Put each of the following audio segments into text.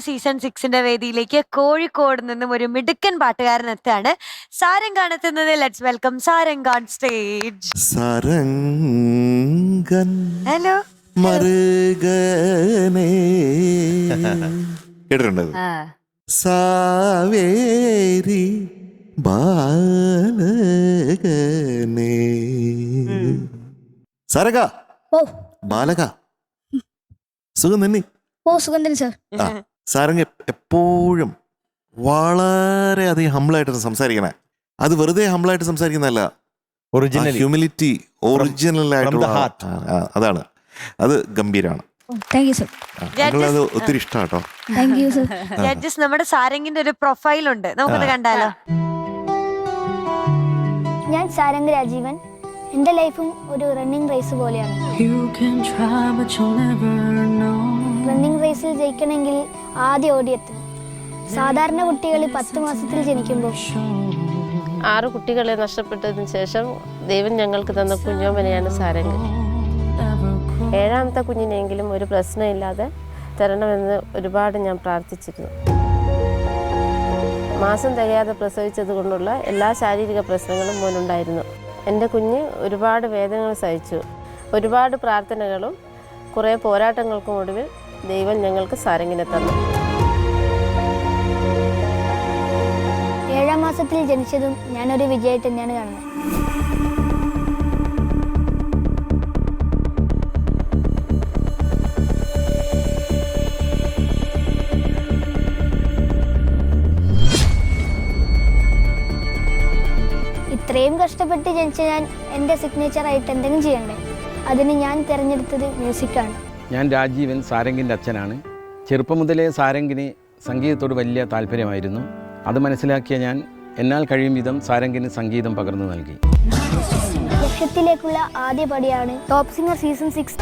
Season സിക്സിന്റെ വേദിയിലേക്ക് കോഴിക്കോട് നിന്നും ഒരു മിടുക്കൻ പാട്ടുകാരൻ എത്താണ്. സാരംഗാണെത്തുന്നത് ലെറ്റ്സ് വെൽക്കം സാരംഗാൺ സ്റ്റേജ് സരംഗൻ ഹലോ മറുകനേ കേട്ടിട്ടുണ്ടത്? സാവേരി ബാലകനേ. സരക ഓ. ബാലക. സുഖം തന്നെ? ഓ സുഗന്ധൻ സർ. ആ. സാരംഗ് എപ്പോഴും വളരെ അധികം ഹമ്പിളായിട്ട് സംസാരിക്കണേ. അത് വെറുതെ ഹമ്പിളായിട്ട് സംസാരിക്കുന്നതല്ല. ഒറിജിനൽ ഹ്യൂമിലിറ്റി ഒറിജിനൽ ആയിട്ടുള്ള അതാണ്. അത് ഗംഭീരമാണ് സർ ഞങ്ങളത് ഒത്തിരി ഇഷ്ടം കേട്ടോ താങ്ക് യു സർ ജഡ്ജസ് നമ്മുടെ സാരംഗിന്റെ ഒരു പ്രൊഫൈൽ ഉണ്ട്. നമുക്കത് കണ്ടാലോ? ഞാൻ സാരംഗ് രാജീവൻ. എന്റെ ലൈഫും ഒരു റണ്ണിംഗ് റേസ് പോലെയാണ്. റണ്ണിങ് റേസിൽ ജയിക്കണമെങ്കിൽ ആദ്യം ഓടിയെത്തണം സാധാരണ കുട്ടികൾ പത്ത് മാസത്തിൽ ജനിക്കുമ്പോൾ. ആറ് കുട്ടികളെ നഷ്ടപ്പെട്ടതിന് ശേഷം ദൈവം ഞങ്ങൾക്ക് തന്ന കുഞ്ഞോമനയാണ് സാരംഗ്. ഏഴാമത്തെ കുഞ്ഞിനെങ്കിലും ഒരു പ്രശ്നമില്ലാതെ തരണമെന്ന് ഒരുപാട് ഞാൻ പ്രാർത്ഥിച്ചിരുന്നു. മാസം തികയാതെ പ്രസവിച്ചത് കൊണ്ടുള്ള എല്ലാ ശാരീരിക പ്രശ്നങ്ങളും മോനുണ്ടായിരുന്നു എന്റെ കുഞ്ഞ് ഒരുപാട് വേദനകൾ സഹിച്ചു. ഒരുപാട് പ്രാർത്ഥനകളും കുറേ പോരാട്ടങ്ങൾക്കും ഒടുവിൽ ദൈവം ഞങ്ങൾക്ക് സാരംഗിനെ തന്നു. ഏഴാം മാസത്തിൽ ജനിച്ചതും ഞാനൊരു വിജയമായിട്ട് തന്നെയാണ് കാണുന്നത്. ഇത്രയും കഷ്ടപ്പെട്ട് ജനിച്ച ഞാൻ എന്റെ സിഗ്നേച്ചറായിട്ട് എന്തെങ്കിലും ചെയ്യണ്ടേ? അതിന് ഞാൻ തിരഞ്ഞെടുത്തത് മ്യൂസിക്കാണ് ഞാൻ രാജീവൻ സാരംഗിന്റെ അച്ഛനാണ്. ചെറുപ്പം മുതലേ സാരംഗിന് സംഗീതത്തോട് വലിയ താല്പര്യമായിരുന്നു. അത് മനസ്സിലാക്കിയ ഞാൻ എന്നാൽ കഴിയും വിധം സാരംഗിന് സംഗീതം പകർന്നു നൽകി. ലക്ഷ്യത്തിലേക്കുള്ള ആദ്യ പടിയാണ് ടോപ്പ് സിംഗർ സീസൺ സിക്സ്.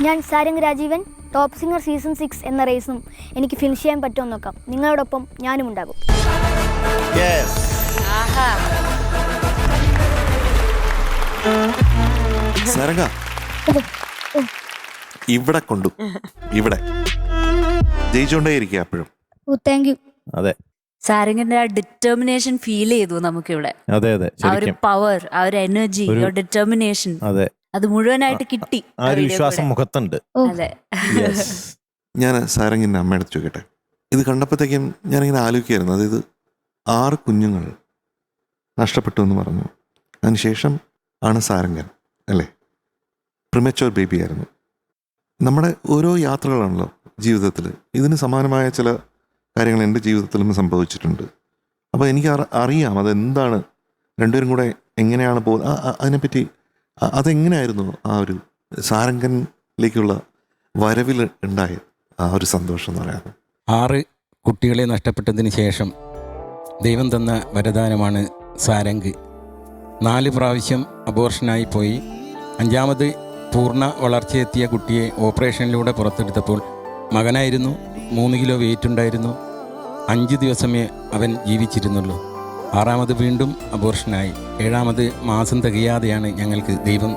ഞാൻ Sarang Rajeevan top singer season six എന്ന റേസും എനിക്ക് ഫിനിഷ് ചെയ്യാൻ പറ്റുമെന്ന് നോക്കാം. നിങ്ങളോടൊപ്പം ഞാനും ഉണ്ടാകും. ഇവിടെ കൊണ്ടു. ഇവിടെ. ജയിച്ചോണ്ടേ ഇരിക്കുക താങ്ക് യു അതെ. സാരംഗിന്റെ ആ ഡിറ്റർമിനേഷൻ ഫീൽ ചെയ്തു നമുക്കിവിടെ. അതെ അതെ ആ ഒരു ശരിക്കും. പവർ ആ ഒരു എനർജി ഒരു- ഡിറ്റർമിനേഷൻ അതെ. അത് മുഴുവനായിട്ട് കിട്ടി ആ ഒരു video വിശ്വാസം കൂടെ. മുഖത്തുണ്ട്. ഓ. അതെ. Yes. ഞാൻ സാരംഗിന്റെ അമ്മയുടെ ചോദിക്കട്ടെ? ഇത് കണ്ടപ്പോഴത്തേക്കും ഞാനിങ്ങനെ ആലോചിക്കായിരുന്നു അതായത് ആറ് കുഞ്ഞുങ്ങൾ നഷ്ടപ്പെട്ടു എന്ന് പറഞ്ഞു. അതിനുശേഷം ആണ് സാരംഗൻ അല്ലേ? പ്രിമച്ചോർ ബേബി ആയിരുന്നു. നമ്മുടെ ഓരോ യാത്രകളാണല്ലോ ജീവിതത്തിൽ ഇതിന് സമാനമായ ചില കാര്യങ്ങൾ എന്റെ ജീവിതത്തിലും സംഭവിച്ചിട്ടുണ്ട്. അപ്പോൾ എനിക്ക് അറി- അറിയാം അതെന്താണ്. രണ്ടുപേരും കൂടെ എങ്ങനെയാണ് പോ അതിനെപ്പറ്റി അതെങ്ങനെയായിരുന്നു ആ ഒരു സാരംഗനിലേക്കുള്ള വരവിൽ ഉണ്ടായ ആ ഒരു സന്തോഷം എന്ന് പറയാം. ആറ് കുട്ടികളെ നഷ്ടപ്പെട്ടതിന് ശേഷം ദൈവം തന്ന വരദാനമാണ് സാരംഗ്. നാല് പ്രാവശ്യം അബോർഷനായി പോയി. അഞ്ചാമത് പൂർണ വളർച്ചയെത്തിയ കുട്ടിയെ ഓപ്പറേഷനിലൂടെ പുറത്തെടുത്തപ്പോൾ മകനായിരുന്നു മൂന്ന് കിലോ വെയിറ്റ് ഉണ്ടായിരുന്നു. അഞ്ച് ദിവസമേ അവൻ ജീവിച്ചിരുന്നുള്ളൂ. ആറാമത് വീണ്ടും അബോർഷനായി ഏഴാമത് മാസം തികയാതെയാണ് ഞങ്ങൾക്ക് ദൈവം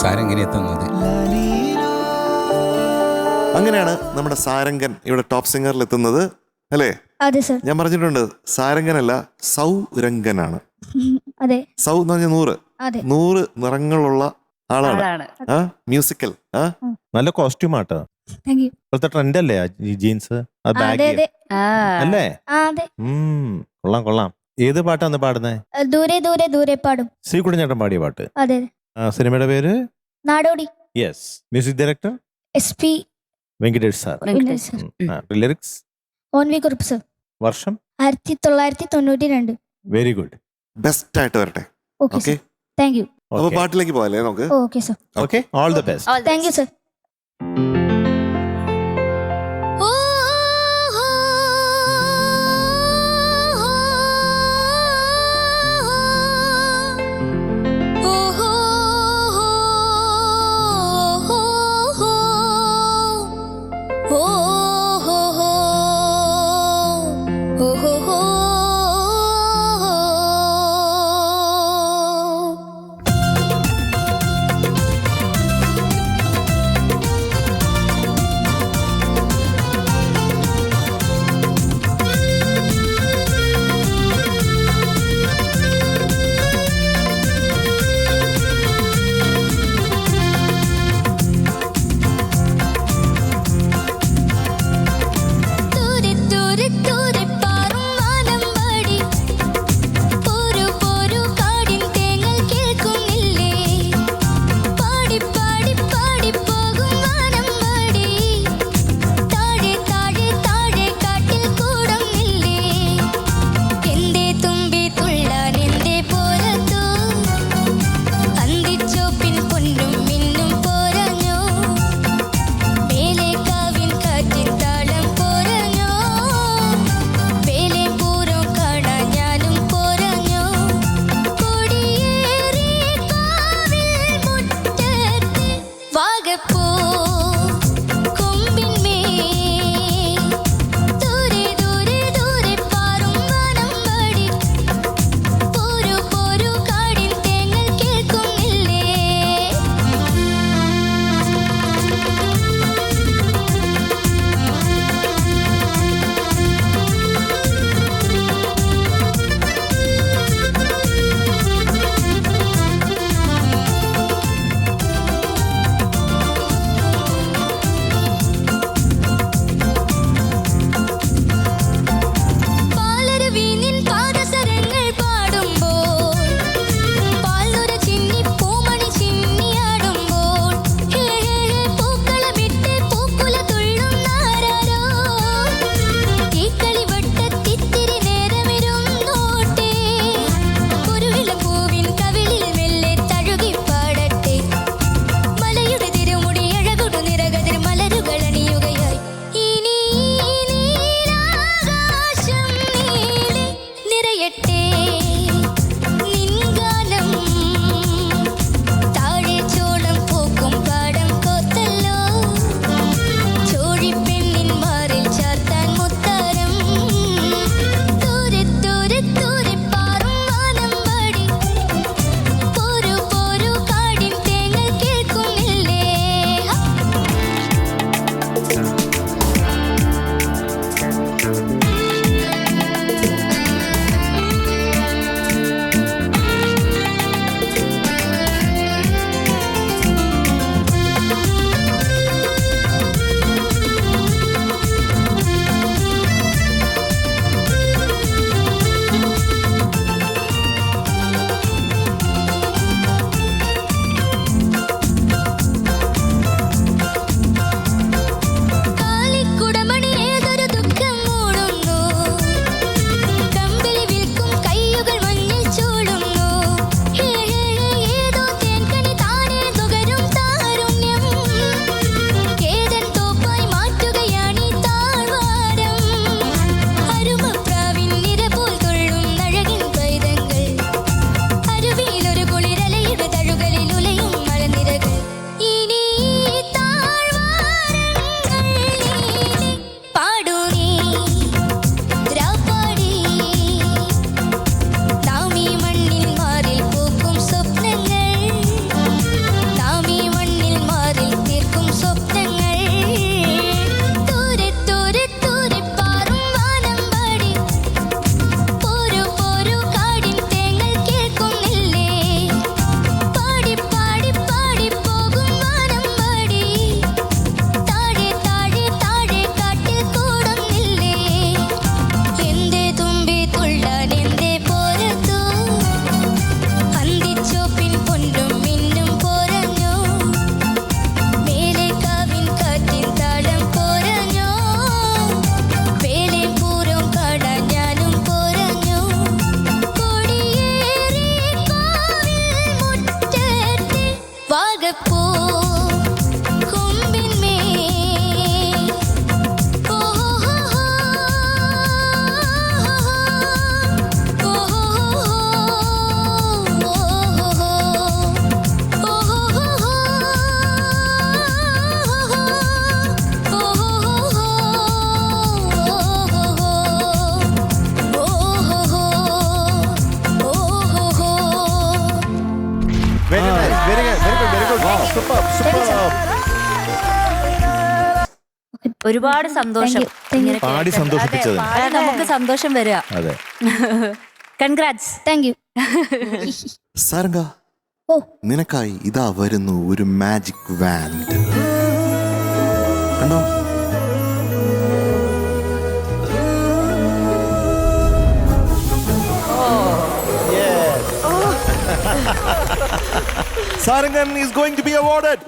സാരംഗിനെ തന്നത്. അങ്ങനെയാണ് നമ്മുടെ സാരംഗൻ ഇവിടെ ടോപ്പ് സിംഗറിൽ എത്തുന്നത്. അല്ലേ? അതെ സർ ഞാൻ പറഞ്ഞിട്ടുണ്ട് സാരംഗനല്ല സൗരംഗനാണ്. അതെ. സൗ എന്ന് പറഞ്ഞാൽ നൂറ്. അതെ. നൂറ് നിറങ്ങളുള്ള ആളാണ്. മ്യൂസിക്കൽ നല്ല കോസ്റ്റ്യൂം ആട്ടോ. ഇപ്പോഴത്തെ ട്രെൻഡ് അല്ലേ ഈ ജീൻസ് ബാഗ് അതെ ആ. അല്ലേ? കൊള്ളാം കൊള്ളാം. ഏത് പാട്ടാണ് പാടുന്നേ? ദൂരെ ദൂരെ ദൂരെ പാടും. ശ്രീകുടിഞ്ഞേട്ടൻ പാടിയ പാട്ട്. അതെ സിനിമയുടെ പേര്? Nadodi. Yes music director S P Venkatesh sir. Lyrics O N V Kurup sir വർഷം ആയിരത്തി തൊള്ളായിരത്തി തൊണ്ണൂറ്റി രണ്ട് വെരി ഗുഡ് ബെസ്റ്റ് ആയിട്ട് വരട്ടെ. ഓക്കെ താങ്ക് യു അപ്പൊ പാട്ടിലേക്ക് പോകാല്ലേ നമുക്ക്? Okay sir okay all the best thank you sir ഒരുപാട് സന്തോഷം. ഇങ്ങനെ പാടി സന്തോഷിപ്പിച്ചത്. നമുക്ക് സന്തോഷം വരിക. അതെ. കൺഗ്രാറ്റ്സ് താങ്ക് യു സാരംഗ ഓ. നിനക്കായി ഇതാ വരുന്നു ഒരു മാജിക് വാൻഡ് കണ്ടോ? Sarangan is going to be awarded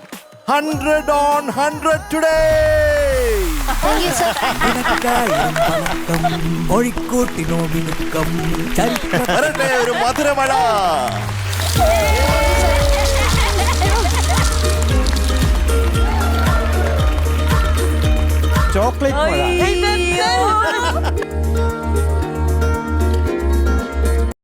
100 on 100 today. Thank you sir കോഴിക്കോട്ടിനോ മിനുക്കം വരട്ടെ ഒരു മധുരമഴ ചോക്ലേറ്റ് മഴ.